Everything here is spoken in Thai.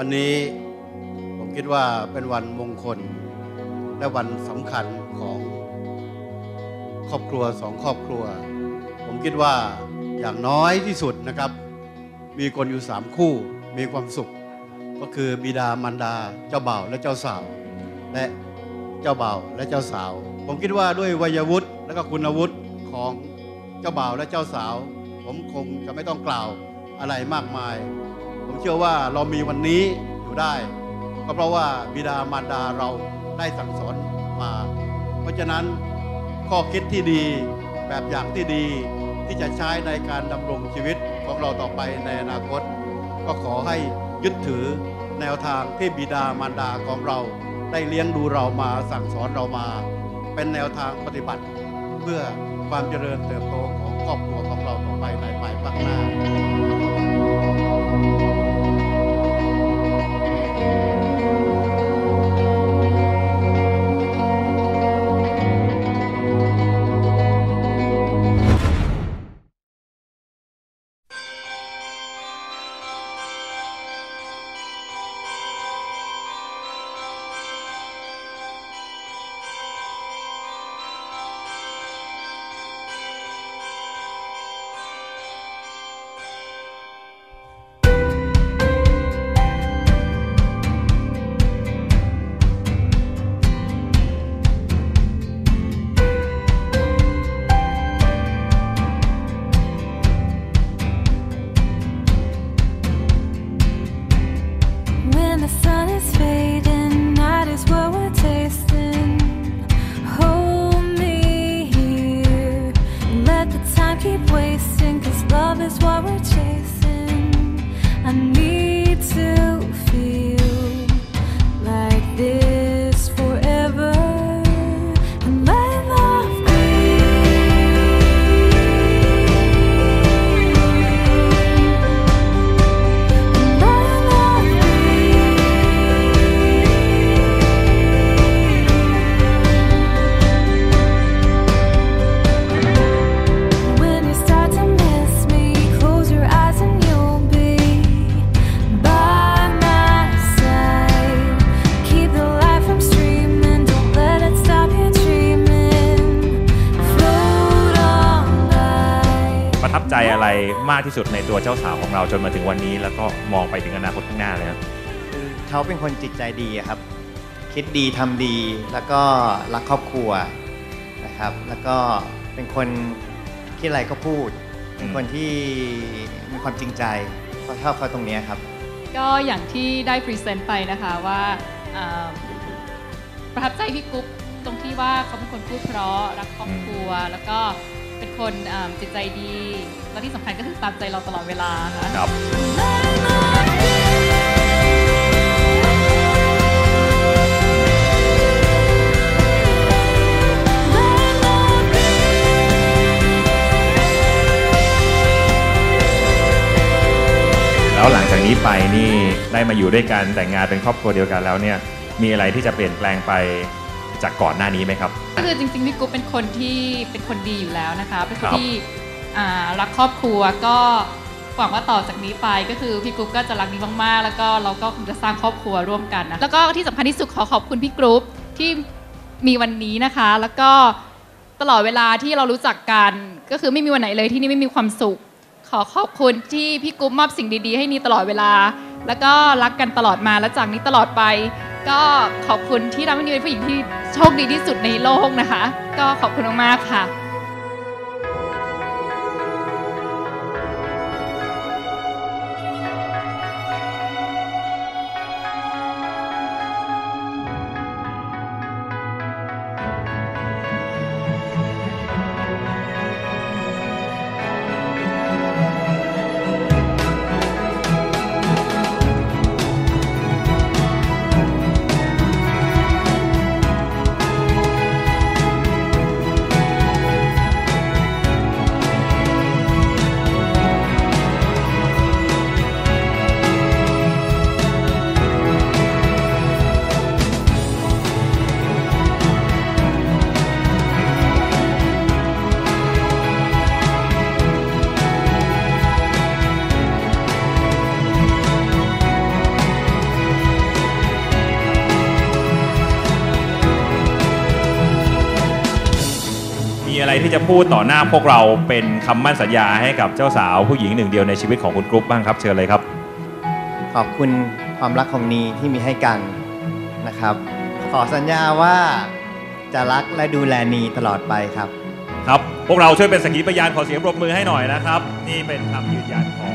วันนี้ผมคิดว่าเป็นวันมงคล และวันสำคัญของครอบครัวสองครอบครัว ผมคิดว่าอย่างน้อยที่สุดนะครับ มีคนอยู่สามคู่มีความสุข ก็คือบิดามารดาเจ้าบ่าวและเจ้าสาว และเจ้าบ่าวและเจ้าสาว ผมคิดว่าด้วยวัยวุฒิและก็คุณวุฒิของเจ้าบ่าวและเจ้าสาว ผมคงจะไม่ต้องกล่าวอะไรมากมาย ผมเชื่อว่าเรามีวันนี้อยู่ได้ ก็เพราะว่าบิดามารดาเราได้สั่งสอนมา เพราะฉะนั้นข้อคิดที่ดีแบบอย่างที่ดีที่จะใช้ในการดำรงชีวิตของเราต่อไปในอนาคต ก็ขอให้ยึดถือแนวทางที่บิดามารดาของเรา ได้เลี้ยงดูเรามาสั่งสอนเรามา เป็นแนวทางปฏิบัติ เพื่อความเจริญเติบโตของครอบครัวของเราต่อไปในภายภาคหน้า you อะไรมากที่สุดในตัวเจ้าสาวของเราจนมาถึงวันนี้ แล้วก็มองไปถึงอนาคตข้างหน้าเลยครับคือเขาเป็นคนจิตใจดีอะครับ คิดดีทำดีแล้วก็รักครอบครัวนะครับ แล้วก็เป็นคนคิดอะไรก็พูด เป็นคนที่มีความจริงใจก็ชอบเขาตรงเนี้ยครับ ก็อย่างที่ได้พรีเซนต์ไปนะคะว่าเอ่อประทับใจพี่กุ๊กตรงที่ว่าเขาเป็นคนพูดเพราะรักครอบครัวแล้วก็ เป็นคนจิตใจดี แล้วที่สำคัญก็คือตามใจเราตลอดเวลาค่ะ ครับแล้วหลังจากนี้ไปนี่ได้มาอยู่ด้วยกันแต่งงานเป็นครอบครัวเดียวกันแล้วเนี่ยมีอะไรที่จะเปลี่ยนแปลงไป จากก่อนหน้านี้ไหมครับ ก็คือจริงๆพี่กุ๊กเป็นคนที่เป็นคนดีอยู่แล้วนะคะเป็นคครันบที่อ่ารักครอบครัวก็หวังว่าต่อจากนี้ไปก็คือพี่กุ๊กก็จะรักนี้มากๆ แล้วก็เราก็คงจะสร้างครอบครัวร่วมกันนะแล้วก็ที่สำคัญที่สุดขอขอบคุณพี่กรุ๊ปที่มีวันนี้นะคะ แล้วก็ตลอดเวลาที่เรารู้จักกันก็คือไม่มีวันไหนเลยที่นี่ไม่มีความสุข ขอขอบคุณที่พี่กุ๊ปมอบสิ่งดี ๆ ให้นี่ตลอดเวลา แล้วก็รักกันตลอดมาและจากนี้ตลอดไป ก็ขอบคุณที่ทำให้นี่เป็นผู้หญิงที่ โชคดีที่สุดในโลกนะคะ ก็ขอบคุณมากๆค่ะ ที่จะพูดต่อหน้าพวกเราเป็นคำมั่นสัญญาให้กับเจ้าสาวผู้หญิงหนึ่งเดียวในชีวิตของคุณกรุ๊ปบ้างครับ เชิญเลยครับ ขอบคุณความรักของนีที่มีให้กันนะครับ ขอสัญญาว่าจะรักและดูแลนีตลอดไปครับ ครับ พวกเราช่วยเป็นสักขีพยานขอเสียงปรบมือให้หน่อยนะครับ นี่เป็นคำยืนยันของ